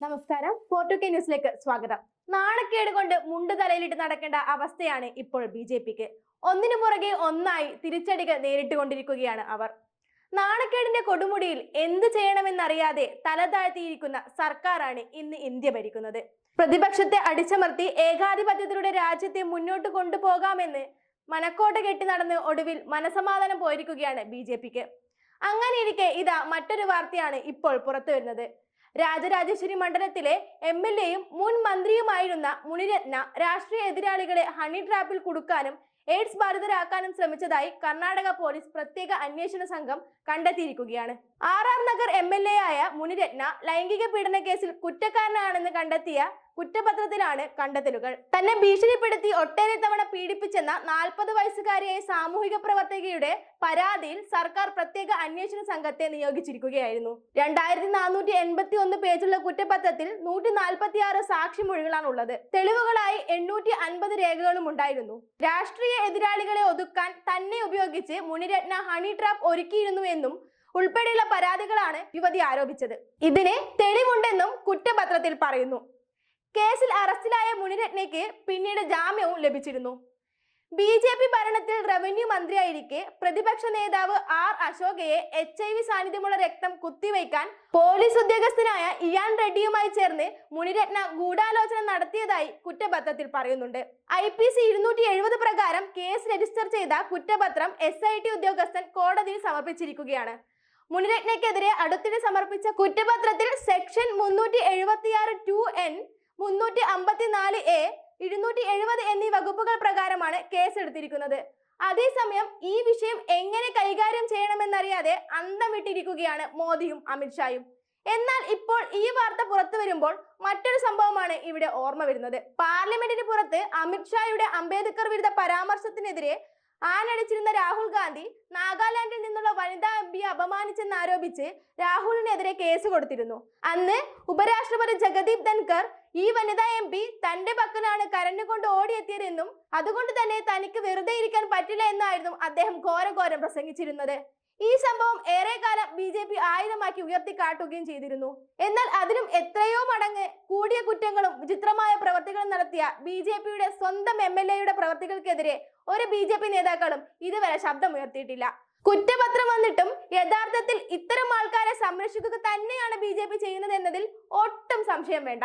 നമസ്കാരം. ഫോർട്ടു കെ ന്യൂസിലേക്ക് സ്വാഗതം. നാണക്കേട് കൊണ്ട് മുണ്ട് തലയിലിട്ട് നടക്കേണ്ട അവസ്ഥയാണ് ഇപ്പോൾ ബി ജെ പിക്ക്. ഒന്നിനു പുറകെ ഒന്നായി തിരിച്ചടികൾ നേരിട്ടുകൊണ്ടിരിക്കുകയാണ് അവർ. നാണക്കേടിന്റെ കൊടുമുടിയിൽ എന്ത് ചെയ്യണമെന്നറിയാതെ തല താഴ്ത്തിയിരിക്കുന്ന സർക്കാരാണ് ഇന്ന് ഇന്ത്യ ഭരിക്കുന്നത്. പ്രതിപക്ഷത്തെ അടിച്ചമർത്തി ഏകാധിപത്യത്തിലൂടെ രാജ്യത്തെ മുന്നോട്ട് കൊണ്ടുപോകാമെന്ന് മനക്കോട്ട കെട്ടി നടന്ന് ഒടുവിൽ മനസമാധാനം പോയിരിക്കുകയാണ് ബി ജെ പിക്ക്. അങ്ങനെ ഇരിക്കെ ഇതാ മറ്റൊരു വാർത്തയാണ് ഇപ്പോൾ പുറത്തു വരുന്നത് രാജരാജേശ്വരി മണ്ഡലത്തിലെ എം എൽ എയും മുൻ മന്ത്രിയുമായിരുന്ന മുനിരത്ന രാഷ്ട്രീയ എതിരാളികളെ ഹണി ട്രാപ്പിൽ കുടുക്കാനും എയ്ഡ്സ് ബാധിതരാക്കാനും ശ്രമിച്ചതായി കർണാടക പോലീസ് പ്രത്യേക അന്വേഷണ സംഘം കണ്ടെത്തിയിരിക്കുകയാണ്. R R Nagar M L A ആയ മുനിരത്ന ലൈംഗിക പീഡന കേസിൽ കുറ്റക്കാരനാണെന്ന് കണ്ടെത്തിയ കുറ്റപത്രത്തിലാണ് കണ്ടെത്തലുകൾ. തന്നെ ഭീഷണിപ്പെടുത്തി ഒട്ടേറെ തവണ പീഡിപ്പിച്ചെന്ന നാൽപ്പത് വയസ്സുകാരിയായ സാമൂഹിക പ്രവർത്തകയുടെ പരാതിയിൽ സർക്കാർ പ്രത്യേക അന്വേഷണ സംഘത്തെ നിയോഗിച്ചിരിക്കുകയായിരുന്നു. രണ്ടായിരത്തി നാനൂറ്റി എൺപത്തി ഒന്ന് പേജുള്ള കുറ്റപത്രത്തിൽ നൂറ്റി നാൽപ്പത്തി ആറ് സാക്ഷിമൊഴികളാണ് ഉള്ളത് തെളിവുകളായി എണ്ണൂറ്റി അൻപത് രേഖകളും ഉണ്ടായിരുന്നു. രാഷ്ട്രീയ എതിരാളികളെ ഒതുക്കാൻ തന്നെ ഉപയോഗിച്ച് മുനിരത്ന ഹണി ട്രാപ്പ് ഒരുക്കിയിരുന്നുവെന്നും ഉൾപ്പെടെയുള്ള പരാതികളാണ് യുവതി ആരോപിച്ചത്. ഇതിന് തെളിവുണ്ടെന്നും കുറ്റപത്രത്തിൽ പറയുന്നു. കേസിൽ അറസ്റ്റിലായ മുനിരത്നയ്ക്ക് പിന്നീട് ജാമ്യവും ലഭിച്ചിരുന്നു. ബി ജെ പി ഭരണത്തിൽ റവന്യൂ മന്ത്രിയായിരിക്കെ പ്രതിപക്ഷ നേതാവ് ആർ അശോകയെ എച്ച് ഐ വി സാന്നിധ്യമുള്ള രക്തം കുത്തിവയ്ക്കാൻ പോലീസ് ഉദ്യോഗസ്ഥനായ ഇയാൻ റെഡ്ഡിയുമായി ചേർന്ന് മുനിരത്ന ഗൂഢാലോചന നടത്തിയതായി കുറ്റപത്രത്തിൽ പറയുന്നുണ്ട്. ഐ പി സി ഇരുന്നൂറ്റി എഴുപത് പ്രകാരം കേസ് രജിസ്റ്റർ ചെയ്ത കുറ്റപത്രം എസ് ഐ ടി ഉദ്യോഗസ്ഥൻ കോടതിയിൽ സമർപ്പിച്ചിരിക്കുകയാണ്. മുനിരത്നയ്ക്കെതിരെ അടുത്തിടെ സമർപ്പിച്ച കുറ്റപത്രത്തിൽ സെക്ഷൻ മുന്നൂറ്റി എഴുപത്തിയാറ് ടു എൻ മുന്നൂറ്റി അമ്പത്തിനാല് എ ഇരുന്നൂറ്റി എഴുപത് എന്നീ വകുപ്പുകൾ പ്രകാരമാണ് കേസെടുത്തിരിക്കുന്നത്. അതേസമയം ഈ വിഷയം എങ്ങനെ കൈകാര്യം ചെയ്യണമെന്നറിയാതെ അന്തം വിട്ടിരിക്കുകയാണ് മോദിയും അമിത്ഷായും എന്നാൽ ഇപ്പോൾ ഈ വാർത്ത പുറത്തു വരുമ്പോൾ മറ്റൊരു സംഭവമാണ് ഇവിടെ ഓർമ്മ വരുന്നത്. പാർലമെന്റിന് പുറത്ത് അമിത്ഷായുടെ അംബേദ്കർ വിരുദ്ധ പരാമർശത്തിനെതിരെ ആനടിച്ചിരുന്ന രാഹുൽ ഗാന്ധി നാഗാലാൻഡിൽ നിന്നുള്ള അപമാനിച്ചെന്നാരോപിച്ച് രാഹുലിനെതിരെ കേസ് കൊടുത്തിരുന്നു. അന്ന് ഉപരാഷ്ട്രപതി ജഗദീപ് ധൻകർ ഈ വനിതാ എം പി തന്റെ പക്കലാണ് കരഞ്ഞുകൊണ്ട് ഓടിയെത്തിയതെന്നും അതുകൊണ്ട് തന്നെ തനിക്ക് വെറുതെ ഇരിക്കാൻ പറ്റില്ല എന്നായിരുന്നു അദ്ദേഹം ഘോരം ഘോരം പ്രസംഗിച്ചിരുന്നത്. ഈ സംഭവം ഏറെക്കാലം ബി ജെ പി ആയുധമാക്കി ഉയർത്തിക്കാട്ടുകയും ചെയ്തിരുന്നു. എന്നാൽ അതിനും എത്രയോ മടങ്ങ് കൂടിയ കുറ്റങ്ങളും വിചിത്രമായ പ്രവർത്തികളും നടത്തിയ ബി ജെ പിയുടെ സ്വന്തം എം എൽ എയുടെ പ്രവർത്തികൾക്കെതിരെ ഒരു ബി ജെ പി നേതാക്കളും ഇതുവരെ ശബ്ദമുയർത്തിയിട്ടില്ല. കുറ്റപത്രം വന്നിട്ടും യഥാർത്ഥത്തിൽ ഇത്തരം ആൾക്കാരെ സംരക്ഷിക്കുക തന്നെയാണ് ബി ചെയ്യുന്നത് എന്നതിൽ ഒട്ടും സംശയം വേണ്ട.